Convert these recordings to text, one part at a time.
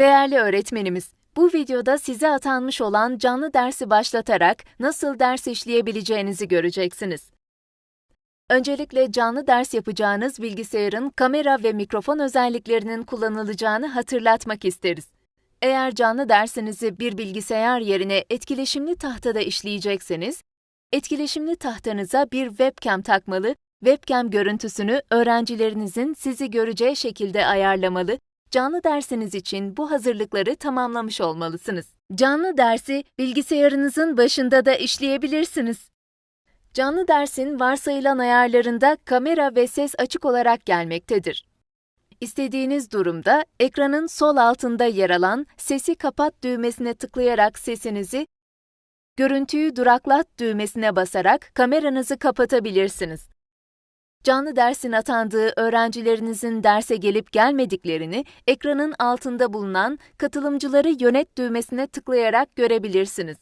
Değerli öğretmenimiz, bu videoda size atanmış olan canlı dersi başlatarak nasıl ders işleyebileceğinizi göreceksiniz. Öncelikle canlı ders yapacağınız bilgisayarın kamera ve mikrofon özelliklerinin kullanılacağını hatırlatmak isteriz. Eğer canlı dersinizi bir bilgisayar yerine etkileşimli tahtada işleyecekseniz, etkileşimli tahtanıza bir webcam takmalı, webcam görüntüsünü öğrencilerinizin sizi göreceği şekilde ayarlamalı, canlı dersiniz için bu hazırlıkları tamamlamış olmalısınız. Canlı dersi bilgisayarınızın başında da işleyebilirsiniz. Canlı dersin varsayılan ayarlarında kamera ve ses açık olarak gelmektedir. İstediğiniz durumda ekranın sol altında yer alan sesi kapat düğmesine tıklayarak sesinizi, görüntüyü duraklat düğmesine basarak kameranızı kapatabilirsiniz. Canlı dersin atandığı öğrencilerinizin derse gelip gelmediklerini ekranın altında bulunan katılımcıları yönet düğmesine tıklayarak görebilirsiniz.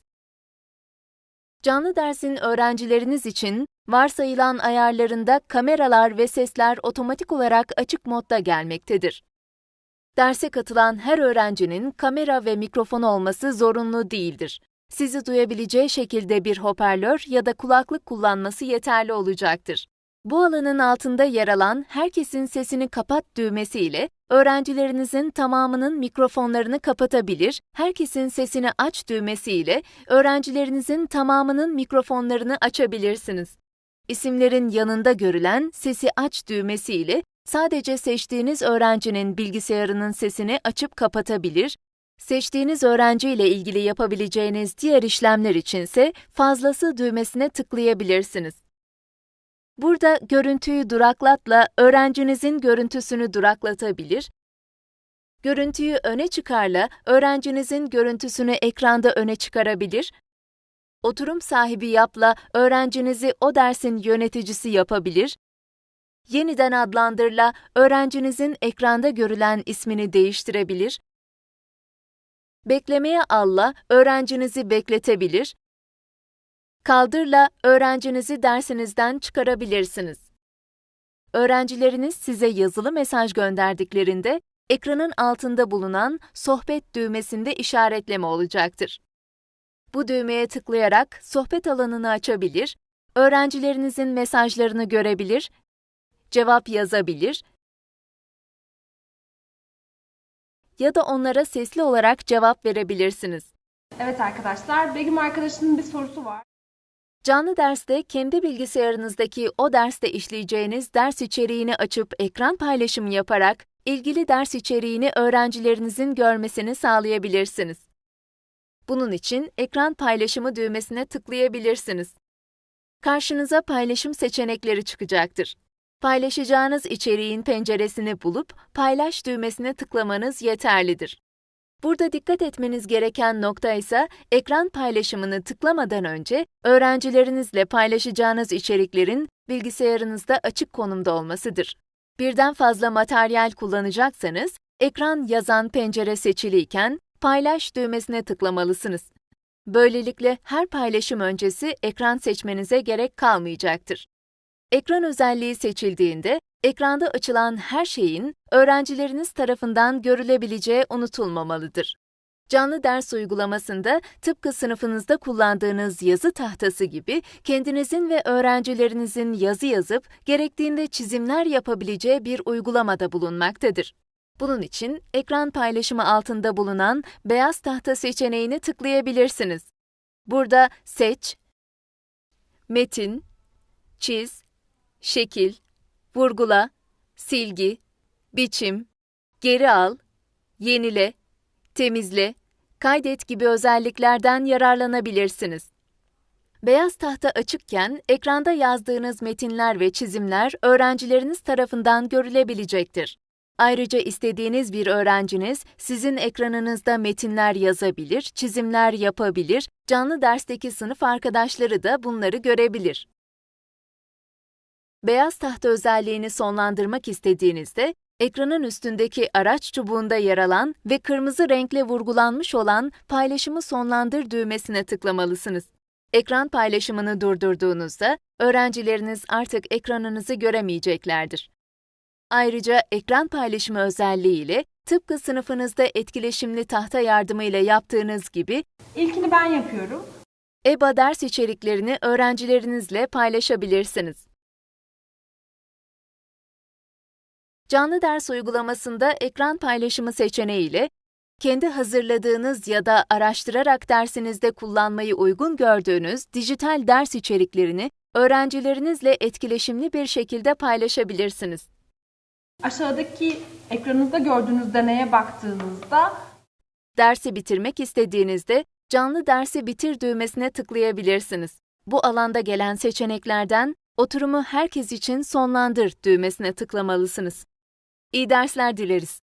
Canlı dersin öğrencileriniz için varsayılan ayarlarında kameralar ve sesler otomatik olarak açık modda gelmektedir. Derse katılan her öğrencinin kamera ve mikrofon olması zorunlu değildir. Sizi duyabileceği şekilde bir hoparlör ya da kulaklık kullanması yeterli olacaktır. Bu alanın altında yer alan herkesin sesini kapat düğmesi ile öğrencilerinizin tamamının mikrofonlarını kapatabilir, herkesin sesini aç düğmesi ile öğrencilerinizin tamamının mikrofonlarını açabilirsiniz. İsimlerin yanında görülen sesi aç düğmesi ile sadece seçtiğiniz öğrencinin bilgisayarının sesini açıp kapatabilir, seçtiğiniz öğrenci ile ilgili yapabileceğiniz diğer işlemler içinse fazlası düğmesine tıklayabilirsiniz. Burada görüntüyü duraklatla öğrencinizin görüntüsünü duraklatabilir, görüntüyü öne çıkarla öğrencinizin görüntüsünü ekranda öne çıkarabilir, oturum sahibi yapla öğrencinizi o dersin yöneticisi yapabilir, yeniden adlandırla öğrencinizin ekranda görülen ismini değiştirebilir, beklemeye alla öğrencinizi bekletebilir, Kaldırla öğrencinizi dersinizden çıkarabilirsiniz. Öğrencileriniz size yazılı mesaj gönderdiklerinde ekranın altında bulunan sohbet düğmesinde işaretleme olacaktır. Bu düğmeye tıklayarak sohbet alanını açabilir, öğrencilerinizin mesajlarını görebilir, cevap yazabilir ya da onlara sesli olarak cevap verebilirsiniz. Evet arkadaşlar, Begüm arkadaşının bir sorusu var. Canlı derste kendi bilgisayarınızdaki o derste işleyeceğiniz ders içeriğini açıp ekran paylaşımı yaparak ilgili ders içeriğini öğrencilerinizin görmesini sağlayabilirsiniz. Bunun için ekran paylaşımı düğmesine tıklayabilirsiniz. Karşınıza paylaşım seçenekleri çıkacaktır. Paylaşacağınız içeriğin penceresini bulup paylaş düğmesine tıklamanız yeterlidir. Burada dikkat etmeniz gereken nokta ise ekran paylaşımını tıklamadan önce öğrencilerinizle paylaşacağınız içeriklerin bilgisayarınızda açık konumda olmasıdır. Birden fazla materyal kullanacaksanız ekran yazan pencere seçiliyken paylaş düğmesine tıklamalısınız. Böylelikle her paylaşım öncesi ekran seçmenize gerek kalmayacaktır. Ekran özelliği seçildiğinde ekranda açılan her şeyin öğrencileriniz tarafından görülebileceği unutulmamalıdır. Canlı ders uygulamasında tıpkı sınıfınızda kullandığınız yazı tahtası gibi kendinizin ve öğrencilerinizin yazı yazıp gerektiğinde çizimler yapabileceği bir uygulamada bulunmaktadır. Bunun için ekran paylaşımı altında bulunan beyaz tahta seçeneğini tıklayabilirsiniz. Burada seç, metin, çiz, şekil, vurgula, silgi, biçim, geri al, yenile, temizle, kaydet gibi özelliklerden yararlanabilirsiniz. Beyaz tahta açıkken ekranda yazdığınız metinler ve çizimler öğrencileriniz tarafından görülebilecektir. Ayrıca istediğiniz bir öğrenciniz sizin ekranınızda metinler yazabilir, çizimler yapabilir, canlı dersteki sınıf arkadaşları da bunları görebilir. Beyaz tahta özelliğini sonlandırmak istediğinizde, ekranın üstündeki araç çubuğunda yer alan ve kırmızı renkle vurgulanmış olan Paylaşımı sonlandır düğmesine tıklamalısınız. Ekran paylaşımını durdurduğunuzda, öğrencileriniz artık ekranınızı göremeyeceklerdir. Ayrıca ekran paylaşımı özelliğiyle tıpkı sınıfınızda etkileşimli tahta yardımıyla yaptığınız gibi İlkini ben yapıyorum. EBA ders içeriklerini öğrencilerinizle paylaşabilirsiniz. Canlı ders uygulamasında ekran paylaşımı seçeneğiyle kendi hazırladığınız ya da araştırarak dersinizde kullanmayı uygun gördüğünüz dijital ders içeriklerini öğrencilerinizle etkileşimli bir şekilde paylaşabilirsiniz. Aşağıdaki ekranınızda gördüğünüz deneye baktığınızda Dersi bitirmek istediğinizde canlı dersi bitir düğmesine tıklayabilirsiniz. Bu alanda gelen seçeneklerden oturumu herkes için sonlandır düğmesine tıklamalısınız. İyi dersler dileriz.